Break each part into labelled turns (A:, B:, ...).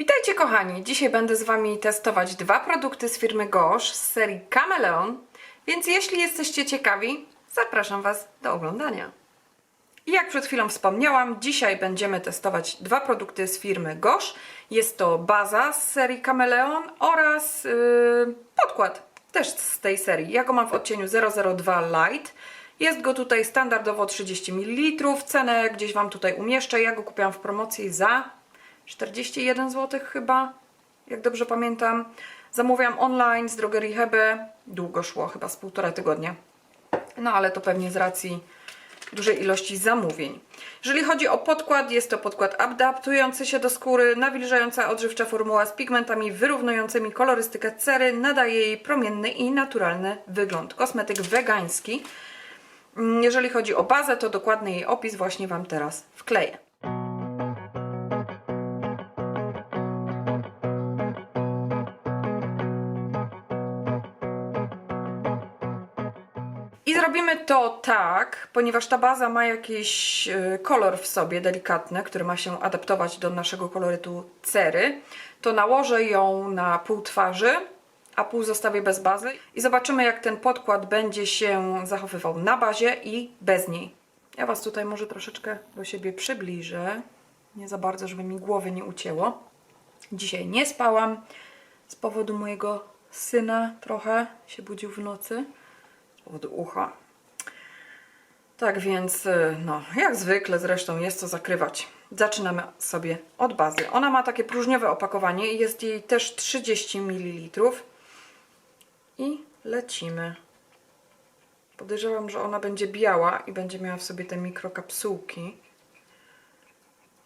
A: Witajcie kochani! Dzisiaj będę z Wami testować dwa produkty z firmy Gosh z serii Cameleon, więc jeśli jesteście ciekawi, zapraszam Was do oglądania. I jak przed chwilą wspomniałam, dzisiaj będziemy testować dwa produkty z firmy Gosh. Jest to baza z serii Cameleon oraz yy, podkład też z tej serii. Ja go mam w odcieniu 002 Light. Jest go tutaj standardowo 30 ml. Cenę gdzieś Wam tutaj umieszczę. Ja go kupiłam w promocji za 41 zł chyba, jak dobrze pamiętam. Zamówiłam online z drogerii Hebe. Długo szło, chyba z półtora tygodnia. No ale to pewnie z racji dużej ilości zamówień. Jeżeli chodzi o podkład, jest to podkład adaptujący się do skóry, nawilżająca odżywcza formuła z pigmentami wyrównującymi kolorystykę cery, nadaje jej promienny i naturalny wygląd. Kosmetyk wegański. Mm, Jeżeli chodzi o bazę, to dokładny jej opis właśnie Wam teraz wkleję. Zrobimy to tak, ponieważ ta baza ma jakiś e, kolor w sobie delikatny, który ma się adaptować do naszego kolorytu cery, to nałożę ją na pół twarzy, a pół zostawię bez bazy i zobaczymy jak ten podkład będzie się zachowywał na bazie i bez niej. Ja Was tutaj może troszeczkę do siebie przybliżę, nie za bardzo, żeby mi głowy nie ucięło. Dzisiaj nie spałam z powodu mojego syna, trochę się budził w nocy z powodu ucha. Tak więc, y, no, jak zwykle zresztą jest co zakrywać. Zaczynamy sobie od bazy. Ona ma takie próżniowe opakowanie i jest jej też 30 ml. I lecimy. Podejrzewam, że ona będzie biała i będzie miała w sobie te mikrokapsułki.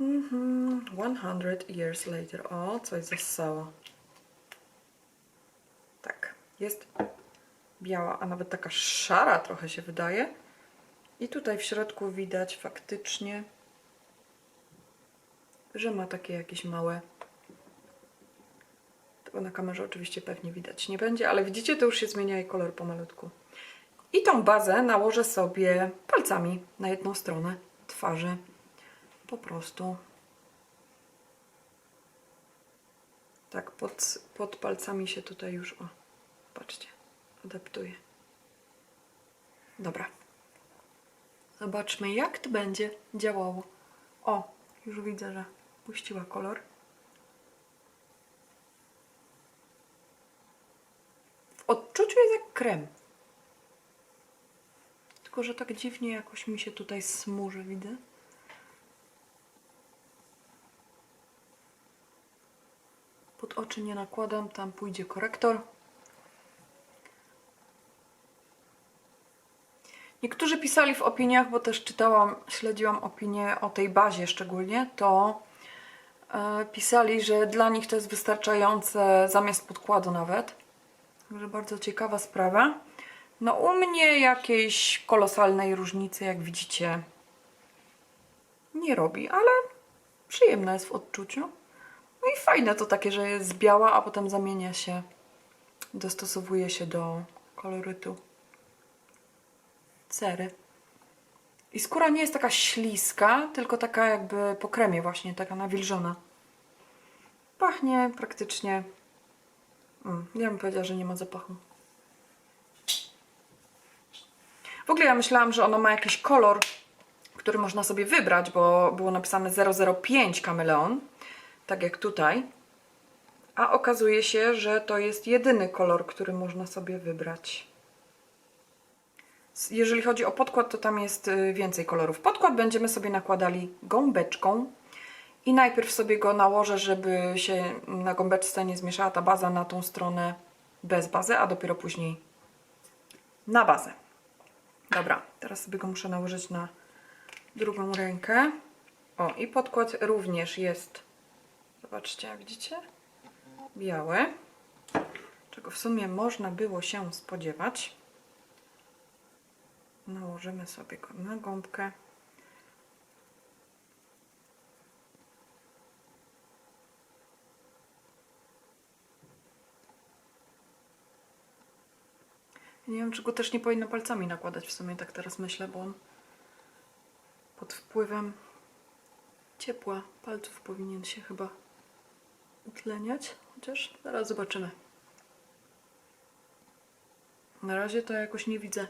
A: Mhm, 100 years later. O, coś zassało. Tak, jest biała, a nawet taka szara trochę się wydaje. I tutaj w środku widać faktycznie, że ma takie jakieś małe. Tego na kamerze oczywiście pewnie widać nie będzie, ale widzicie, to już się zmienia jej kolor pomalutku. I tą bazę nałożę sobie palcami na jedną stronę twarzy. Po prostu. Tak, pod, pod palcami się tutaj już, o, patrzcie, adaptuje. Dobra. Zobaczmy, jak to będzie działało. O, już widzę, że puściła kolor. W odczuciu jest jak krem. Tylko, że tak dziwnie jakoś mi się tutaj smuży, widzę. Pod oczy nie nakładam, tam pójdzie korektor. Niektórzy pisali w opiniach, bo też czytałam, śledziłam opinie o tej bazie szczególnie, to e, pisali, że dla nich to jest wystarczające zamiast podkładu nawet. Także bardzo ciekawa sprawa. No u mnie jakiejś kolosalnej różnicy, jak widzicie, nie robi, ale przyjemna jest w odczuciu. No i fajne to takie, że jest biała, a potem zamienia się, dostosowuje się do kolorytu cery. I skóra nie jest taka śliska, tylko taka jakby po kremie właśnie, taka nawilżona. Pachnie praktycznie... Mm, ja bym powiedziała, że nie ma zapachu. W ogóle ja myślałam, że ona ma jakiś kolor, który można sobie wybrać, bo było napisane 005 Kameleon, tak jak tutaj. A okazuje się, że to jest jedyny kolor, który można sobie wybrać. Jeżeli chodzi o podkład, to tam jest y, więcej kolorów. Podkład będziemy sobie nakładali gąbeczką i najpierw sobie go nałożę, żeby się na gąbeczce nie zmieszała ta baza na tą stronę bez bazy, a dopiero później na bazę. Dobra, teraz sobie go muszę nałożyć na drugą rękę. O, i podkład również jest, zobaczcie, widzicie, biały, czego w sumie można było się spodziewać. Nałożymy sobie go na gąbkę. Nie wiem, czy go też nie powinno palcami nakładać w sumie, tak teraz myślę, bo on pod wpływem ciepła palców powinien się chyba utleniać, chociaż zaraz zobaczymy. Na razie to jakoś nie widzę,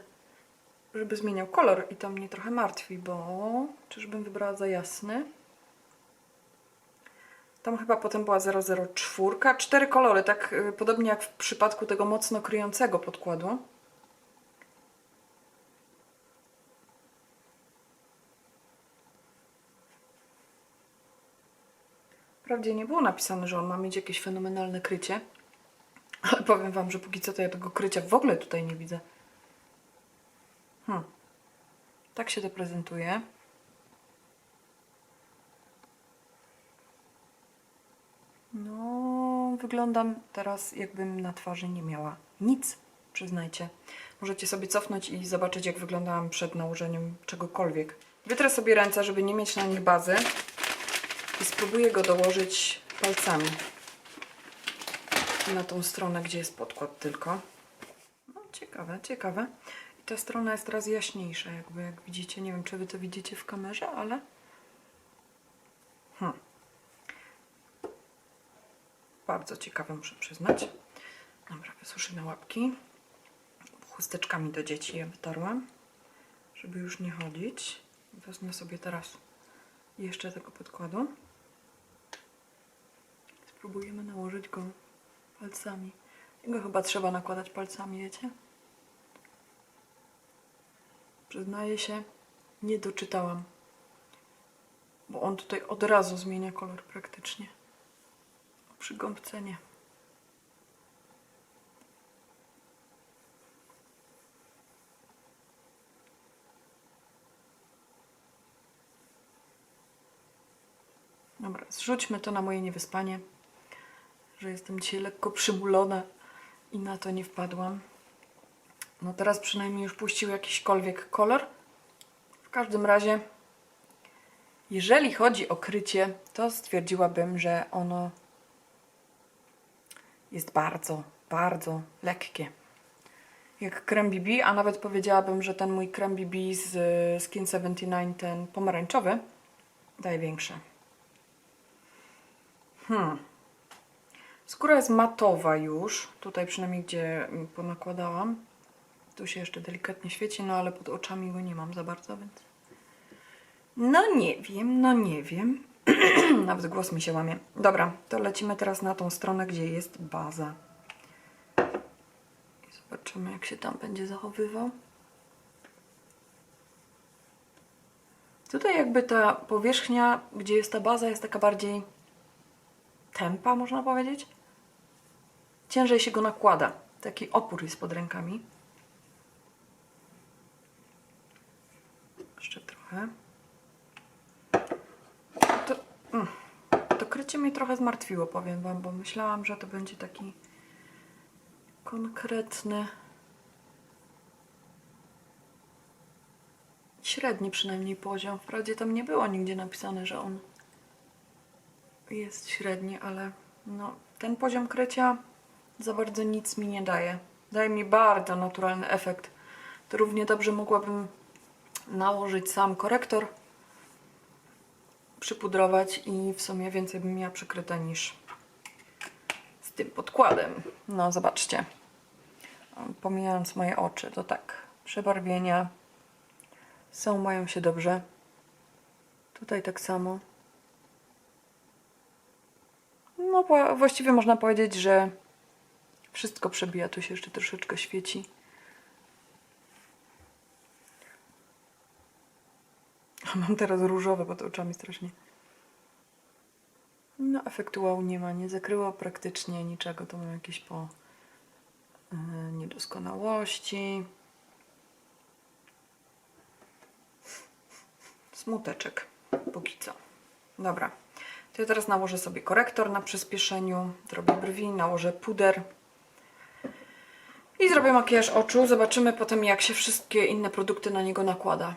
A: żeby zmieniał kolor i to mnie trochę martwi, bo czyżbym wybrała za jasny? Tam chyba potem była 004. Cztery kolory, tak y, podobnie jak w przypadku tego mocno kryjącego podkładu. Wprawdzie nie było napisane, że on ma mieć jakieś fenomenalne krycie, ale powiem Wam, że póki co to ja tego krycia w ogóle tutaj nie widzę. Hmm. Tak się to prezentuje. No, wyglądam teraz, jakbym na twarzy nie miała nic, przyznajcie. Możecie sobie cofnąć i zobaczyć, jak wyglądałam przed nałożeniem czegokolwiek. Wytrę sobie ręce, żeby nie mieć na nich bazy i spróbuję go dołożyć palcami na tą stronę, gdzie jest podkład tylko. No, ciekawe, ciekawe. Ta strona jest teraz jaśniejsza, jakby jak widzicie. Nie wiem, czy wy to widzicie w kamerze, ale... Hmm. Bardzo ciekawe, muszę przyznać. Dobra, wysuszymy łapki. Chusteczkami do dzieci je wytarłam, żeby już nie chodzić. Wezmę sobie teraz jeszcze tego podkładu. Spróbujemy nałożyć go palcami. Jego chyba trzeba nakładać palcami, wiecie? Przyznaję się, nie doczytałam. Bo on tutaj od razu zmienia kolor praktycznie. Przy gąbce nie. Dobra, zrzućmy to na moje niewyspanie, że jestem dzisiaj lekko przymulona i na to nie wpadłam. No teraz przynajmniej już puścił jakiśkolwiek kolor. W każdym razie, jeżeli chodzi o krycie, to stwierdziłabym, że ono jest bardzo, bardzo lekkie. Jak krem BB, a nawet powiedziałabym, że ten mój krem BB z Skin 79, ten pomarańczowy, daje większe. Hmm. Skóra jest matowa już, tutaj przynajmniej gdzie mm, ponakładałam. Tu się jeszcze delikatnie świeci, no ale pod oczami go nie mam za bardzo, więc... No nie wiem, no nie wiem. Nawet głos mi się łamie. Dobra, to lecimy teraz na tą stronę, gdzie jest baza. I zobaczymy, jak się tam będzie zachowywał. Tutaj jakby ta powierzchnia, gdzie jest ta baza, jest taka bardziej tempa, można powiedzieć. Ciężej się go nakłada. Taki opór jest pod rękami. Jeszcze trochę. To, mm, to krycie mnie trochę zmartwiło, powiem Wam, bo myślałam, że to będzie taki konkretny, średni przynajmniej poziom. Wprawdzie tam nie było nigdzie napisane, że on jest średni, ale no, ten poziom krycia za bardzo nic mi nie daje. Daje mi bardzo naturalny efekt. To równie dobrze mogłabym nałożyć sam korektor, przypudrować i w sumie więcej bym miała przykryte niż z tym podkładem. No zobaczcie. Pomijając moje oczy, to tak, przebarwienia są, mają się dobrze. Tutaj tak samo. No właściwie można powiedzieć, że wszystko przebija. Tu się jeszcze troszeczkę świeci. Mam teraz różowe pod oczami strasznie. No efektu wow nie ma. Nie zakryło praktycznie niczego. To mam jakieś po yy, niedoskonałości. Smuteczek. Póki co. Dobra. To ja teraz nałożę sobie korektor na przyspieszeniu, zrobię brwi, nałożę puder i zrobię makijaż oczu. Zobaczymy potem, jak się wszystkie inne produkty na niego nakłada.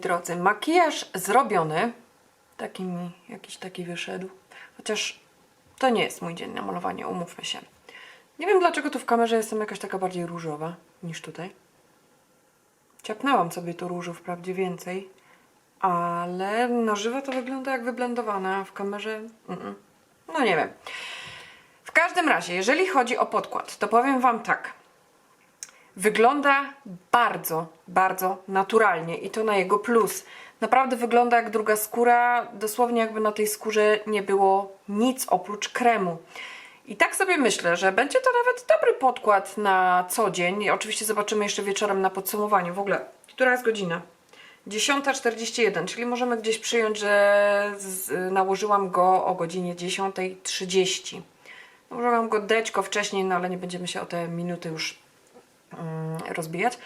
A: Drodzy, makijaż zrobiony. Taki mi jakiś taki wyszedł. Chociaż to nie jest mój dzień na malowanie, umówmy się. Nie wiem dlaczego tu w kamerze jestem jakaś taka bardziej różowa niż tutaj. Ciapnęłam sobie tu różu wprawdzie więcej, ale na żywo to wygląda jak wyblendowane, a w kamerze... Mm-mm. No nie wiem. W każdym razie, jeżeli chodzi o podkład, to powiem Wam tak. Wygląda bardzo, bardzo naturalnie i to na jego plus. Naprawdę wygląda jak druga skóra, dosłownie jakby na tej skórze nie było nic oprócz kremu. I tak sobie myślę, że będzie to nawet dobry podkład na co dzień. Oczywiście zobaczymy jeszcze wieczorem na podsumowaniu. W ogóle, która jest godzina? 10.41, czyli możemy gdzieś przyjąć, że z, nałożyłam go o godzinie 10.30. Nałożyłam go deczko wcześniej, no ale nie będziemy się o te minuty już rozbijać.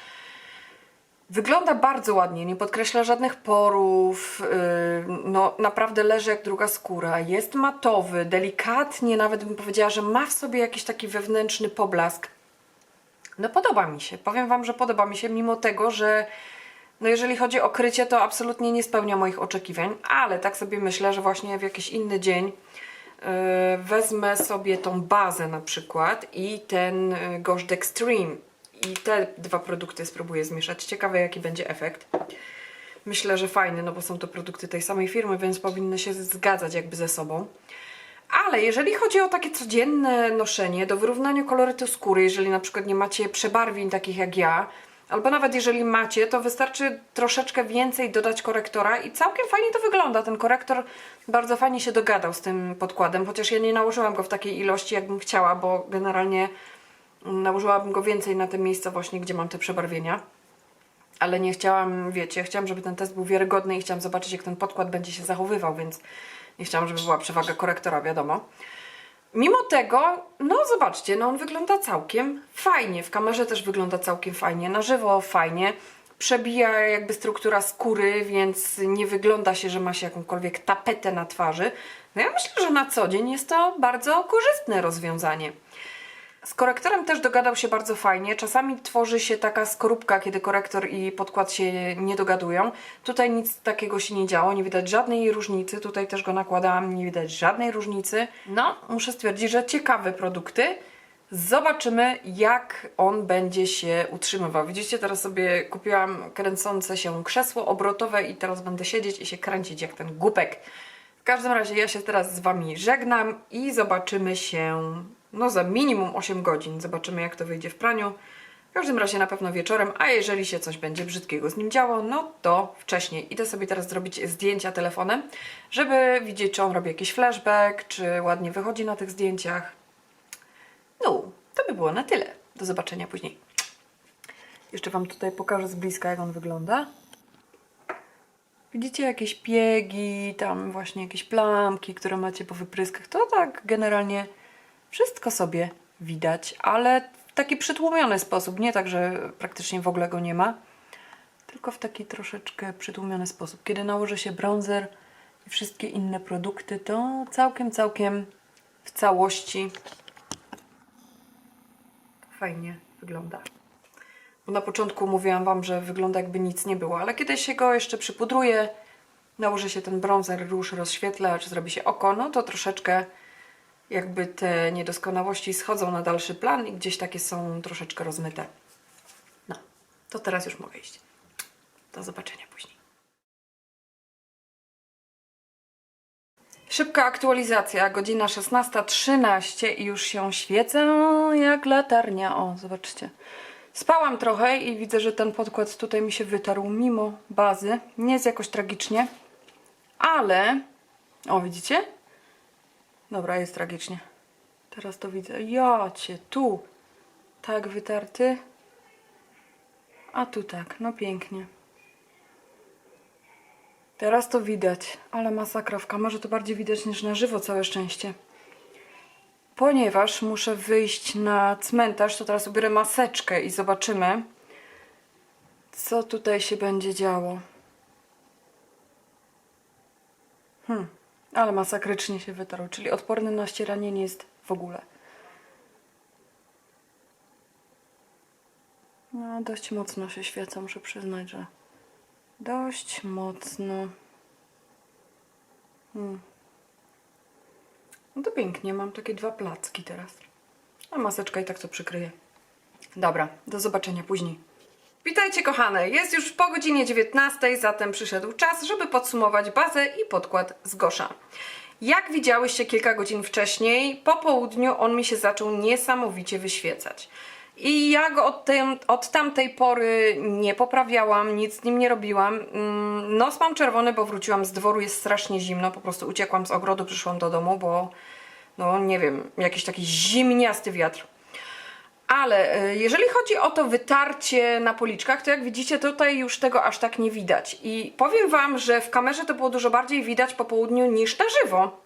A: Wygląda bardzo ładnie, nie podkreśla żadnych porów, yy, no naprawdę leży jak druga skóra, jest matowy, delikatnie nawet bym powiedziała, że ma w sobie jakiś taki wewnętrzny poblask. No podoba mi się, powiem Wam, że podoba mi się, mimo tego, że no jeżeli chodzi o krycie, to absolutnie nie spełnia moich oczekiwań, ale tak sobie myślę, że właśnie w jakiś inny dzień yy, wezmę sobie tą bazę na przykład i ten yy, Gosh Extreme i te dwa produkty spróbuję zmieszać. Ciekawe jaki będzie efekt. Myślę, że fajny, no bo są to produkty tej samej firmy, więc powinny się zgadzać jakby ze sobą. Ale jeżeli chodzi o takie codzienne noszenie, do wyrównania kolorytu skóry, jeżeli na przykład nie macie przebarwień takich jak ja, albo nawet jeżeli macie, to wystarczy troszeczkę więcej dodać korektora i całkiem fajnie to wygląda. Ten korektor bardzo fajnie się dogadał z tym podkładem, chociaż ja nie nałożyłam go w takiej ilości, jakbym chciała, bo generalnie nałożyłabym go więcej na te miejsca właśnie, gdzie mam te przebarwienia. Ale nie chciałam, wiecie, chciałam, żeby ten test był wiarygodny i chciałam zobaczyć, jak ten podkład będzie się zachowywał, więc nie chciałam, żeby była przewaga korektora, wiadomo. Mimo tego, no zobaczcie, no on wygląda całkiem fajnie. W kamerze też wygląda całkiem fajnie, na żywo fajnie. Przebija jakby struktura skóry, więc nie wygląda się, że ma się jakąkolwiek tapetę na twarzy. No ja myślę, że na co dzień jest to bardzo korzystne rozwiązanie. Z korektorem też dogadał się bardzo fajnie. Czasami tworzy się taka skorupka, kiedy korektor i podkład się nie dogadują. Tutaj nic takiego się nie działo, nie widać żadnej różnicy. Tutaj też go nakładałam, nie widać żadnej różnicy. No, muszę stwierdzić, że ciekawe produkty. Zobaczymy, jak on będzie się utrzymywał. Widzicie, teraz sobie kupiłam kręcące się krzesło obrotowe i teraz będę siedzieć i się kręcić jak ten głupek. W każdym razie ja się teraz z Wami żegnam i zobaczymy się no za minimum 8 godzin. Zobaczymy jak to wyjdzie w praniu. W każdym razie na pewno wieczorem, a jeżeli się coś będzie brzydkiego z nim działo, no to wcześniej. Idę sobie teraz zrobić zdjęcia telefonem, żeby widzieć, czy on robi jakiś flashback, czy ładnie wychodzi na tych zdjęciach. No, to by było na tyle. Do zobaczenia później. Jeszcze Wam tutaj pokażę z bliska, jak on wygląda. Widzicie jakieś piegi, tam właśnie jakieś plamki, które macie po wypryskach. To tak generalnie wszystko sobie widać, ale w taki przytłumiony sposób. Nie tak, że praktycznie w ogóle go nie ma, tylko w taki troszeczkę przytłumiony sposób. Kiedy nałoży się bronzer i wszystkie inne produkty, to całkiem, całkiem w całości fajnie wygląda. Bo na początku mówiłam Wam, że wygląda jakby nic nie było, ale kiedy się go jeszcze przypudruje, nałoży się ten bronzer, róż rozświetla, czy zrobi się oko, no to troszeczkę jakby te niedoskonałości schodzą na dalszy plan i gdzieś takie są troszeczkę rozmyte. No, to teraz już mogę iść. Do zobaczenia później. Szybka aktualizacja, godzina 16.13 i już się świecę jak latarnia. O, zobaczcie. Spałam trochę i widzę, że ten podkład tutaj mi się wytarł mimo bazy. Nie jest jakoś tragicznie, ale... O, widzicie? Dobra, jest tragicznie. Teraz to widzę. Ja cię, tu. Tak wytarty. A tu tak, no pięknie. Teraz to widać, ale masakra w kamerze to bardziej widać niż na żywo, całe szczęście. Ponieważ muszę wyjść na cmentarz, to teraz ubiorę maseczkę i zobaczymy, co tutaj się będzie działo. Hmm, ale masakrycznie się wytarł, czyli odporny na ścieranie nie jest w ogóle. No, dość mocno się świeca, muszę przyznać, że dość mocno. Hmm. No to pięknie, mam takie dwa placki teraz. A maseczka i tak to przykryje. Dobra, do zobaczenia później. Witajcie kochane, jest już po godzinie 19, zatem przyszedł czas, żeby podsumować bazę i podkład z Gosza. Jak widziałyście kilka godzin wcześniej, po południu on mi się zaczął niesamowicie wyświecać. I ja go od, tym, od tamtej pory nie poprawiałam, nic z nim nie robiłam. Mm, Nos mam czerwony, bo wróciłam z dworu, jest strasznie zimno, po prostu uciekłam z ogrodu, przyszłam do domu, bo no nie wiem, jakiś taki zimniasty wiatr. Ale e, jeżeli chodzi o to wytarcie na policzkach, to jak widzicie tutaj już tego aż tak nie widać. I powiem Wam, że w kamerze to było dużo bardziej widać po południu niż na żywo.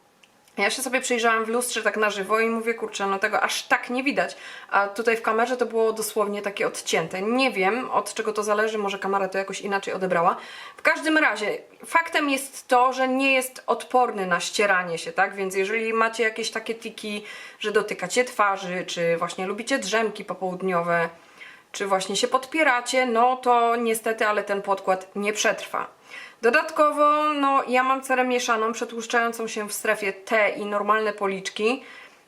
A: Ja się sobie przyjrzałam w lustrze tak na żywo i mówię, kurczę, no tego aż tak nie widać. A tutaj w kamerze to było dosłownie takie odcięte. Nie wiem, od czego to zależy, może kamera to jakoś inaczej odebrała. W każdym razie, faktem jest to, że nie jest odporny na ścieranie się, tak? Więc jeżeli macie jakieś takie tiki, że dotykacie twarzy, czy właśnie lubicie drzemki popołudniowe, czy właśnie się podpieracie, no to niestety, ale ten podkład nie przetrwa. Dodatkowo, no ja mam cerę mieszaną, przetłuszczającą się w strefie T i normalne policzki.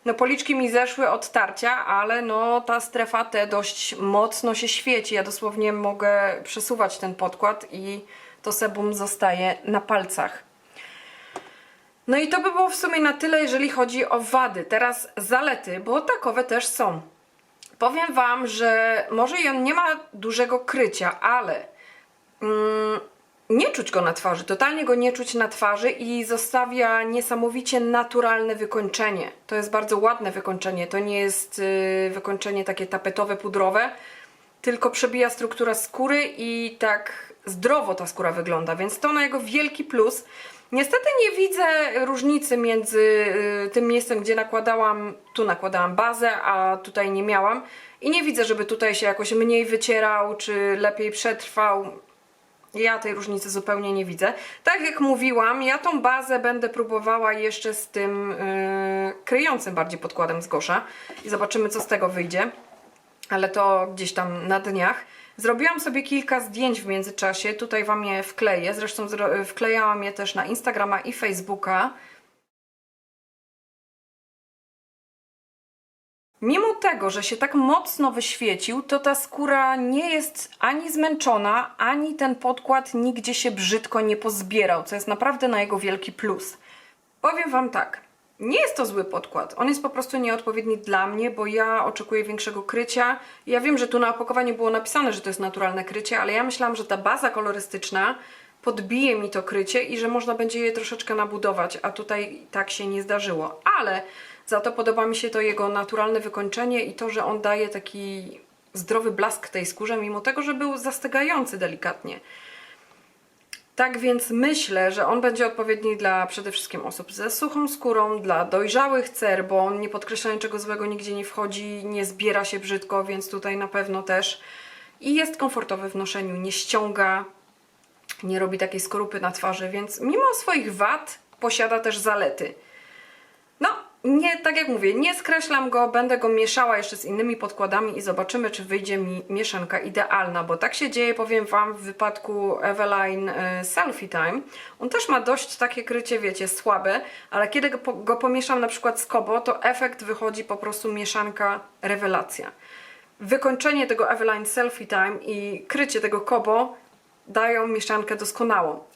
A: No policzki mi zeszły od tarcia, ale no ta strefa T dość mocno się świeci. Ja dosłownie mogę przesuwać ten podkład i to sebum zostaje na palcach. No i to by było w sumie na tyle, jeżeli chodzi o wady. Teraz zalety, bo takowe też są. Powiem Wam, że może i on nie ma dużego krycia, ale mm, nie czuć go na twarzy, totalnie go nie czuć na twarzy i zostawia niesamowicie naturalne wykończenie. To jest bardzo ładne wykończenie, to nie jest y, wykończenie takie tapetowe, pudrowe, tylko przebija struktura skóry i tak zdrowo ta skóra wygląda, więc to na jego wielki plus. Niestety nie widzę różnicy między y, tym miejscem, gdzie nakładałam, tu nakładałam bazę, a tutaj nie miałam. I nie widzę, żeby tutaj się jakoś mniej wycierał, czy lepiej przetrwał. Ja tej różnicy zupełnie nie widzę. Tak jak mówiłam, ja tą bazę będę próbowała jeszcze z tym yy, kryjącym bardziej podkładem z Gosza i zobaczymy co z tego wyjdzie. Ale to gdzieś tam na dniach. Zrobiłam sobie kilka zdjęć w międzyczasie, tutaj Wam je wkleję, zresztą zro- wklejałam je też na Instagrama i Facebooka. Mimo tego, że się tak mocno wyświecił, to ta skóra nie jest ani zmęczona, ani ten podkład nigdzie się brzydko nie pozbierał, co jest naprawdę na jego wielki plus. Powiem Wam tak, nie jest to zły podkład, on jest po prostu nieodpowiedni dla mnie, bo ja oczekuję większego krycia. Ja wiem, że tu na opakowaniu było napisane, że to jest naturalne krycie, ale ja myślałam, że ta baza kolorystyczna podbije mi to krycie i że można będzie je troszeczkę nabudować, a tutaj tak się nie zdarzyło. Ale za to podoba mi się to jego naturalne wykończenie i to, że on daje taki zdrowy blask tej skórze, mimo tego, że był zastygający delikatnie. Tak więc myślę, że on będzie odpowiedni dla przede wszystkim osób ze suchą skórą, dla dojrzałych cer, bo on nie podkreśla niczego złego, nigdzie nie wchodzi, nie zbiera się brzydko, więc tutaj na pewno też. I jest komfortowy w noszeniu, nie ściąga, nie robi takiej skorupy na twarzy, więc mimo swoich wad posiada też zalety. Nie, tak jak mówię, nie skreślam go, będę go mieszała jeszcze z innymi podkładami i zobaczymy, czy wyjdzie mi mieszanka idealna, bo tak się dzieje, powiem Wam, w wypadku Eveline e, Selfie Time. On też ma dość takie krycie, wiecie, słabe, ale kiedy go pomieszam na przykład z Kobo, to efekt wychodzi po prostu mieszanka rewelacja. Wykończenie tego Eveline Selfie Time i krycie tego Kobo dają mieszankę doskonałą.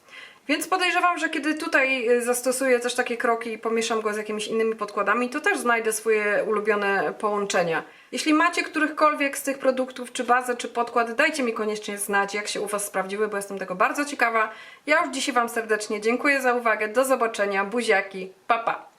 A: Więc podejrzewam, że kiedy tutaj y, zastosuję też takie kroki i pomieszam go z jakimiś innymi podkładami, to też znajdę swoje ulubione połączenia. Jeśli macie którychkolwiek z tych produktów, czy bazę, czy podkład, dajcie mi koniecznie znać, jak się u Was sprawdziły, bo jestem tego bardzo ciekawa. Ja już dzisiaj Wam serdecznie dziękuję za uwagę, do zobaczenia, buziaki, pa pa!